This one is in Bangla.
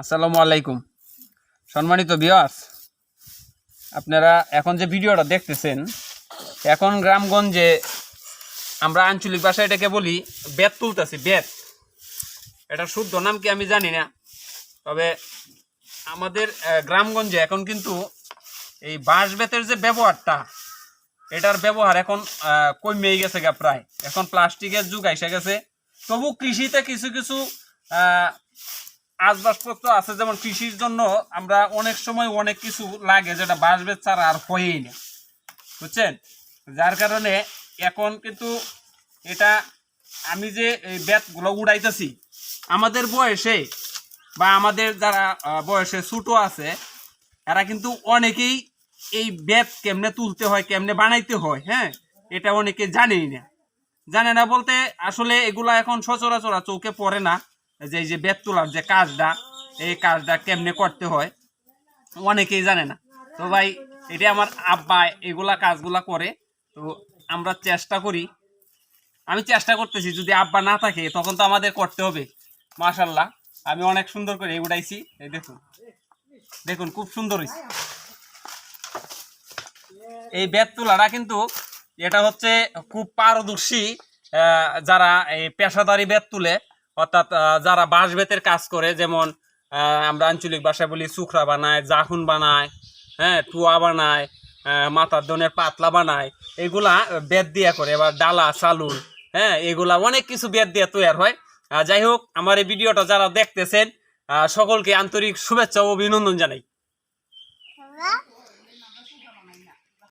আসসালামু আলাইকুম। সম্মানিত বিয়াস আপনারা এখন যে ভিডিওটা দেখতেছেন, এখন গ্রামগঞ্জে আমরা আঞ্চলিক ভাষায় এটাকে বলি বেত তুলতেছি, বেত। এটা শুদ্ধ নাম কি আমি জানি না, তবে আমাদের গ্রামগঞ্জে এখন কিন্তু এই বাঁশ বেতের যে ব্যবহারটা, এটার ব্যবহার এখন কমেই গেছে গা প্রায়। এখন প্লাস্টিকের যুগ এসে গেছে। তবু কৃষিতে কিছু কিছু আসবাবপত্র আছে, যেমন কৃষির জন্য আমরা অনেক সময় অনেক কিছু লাগে যেটা বাঁশবেত ছাড়া আর হয়েই না। বুঝছেন? যার কারণে এখন কিন্তু এটা আমি যে এই বেতগুলো উড়াইতেছি, আমাদের বয়সে বা আমাদের যারা বয়সে ছোটো আছে, এরা কিন্তু অনেকেই এই বেত কেমনে তুলতে হয়, কেমনে বানাইতে হয় হ্যাঁ? এটা অনেকে জানেই না। জানে না বলতে আসলে এগুলা এখন সচরাচর চৌকে পড়ে না। যে এই যে বেত তোলার যে কাজটা, এই কাজটা কেমনে করতে হয়, অনেকেই জানে না। তো ভাই এটা আমার আব্বা এগুলা কাজগুলা করে, তো আমরা চেষ্টা করি। আমি চেষ্টা করতেছি, যদি আব্বা না থাকে, তখন তো আমাদের করতে হবে। মাশাল্লাহ, আমি অনেক সুন্দর করে উড়াইছি, এই দেখুন। দেখুন, খুব সুন্দর হয়েছে এই বেত তোলাটা কিন্তু, এটা হচ্ছে খুব পারদর্শী যারা এই পেশাদারি বেত তুলে অর্থাৎ যারা বাঁশ বেতের কাজ করে, যেমন আমরা আঞ্চলিক ভাষায় বলি সুখরা বানায়, জাহুন বানায় হ্যাঁ টুয়া বানায় মাথার দনের পাতলা বানায়, এগুলা বেত দিয়ে করে এবার ডালা চালুন হ্যাঁ এগুলা অনেক কিছু বেত দিয়ে তৈরি হয়। যাই হোক, আমার এই ভিডিওটা যারা দেখতেছেন সকলকে আন্তরিক শুভেচ্ছা ও অভিনন্দন জানাই।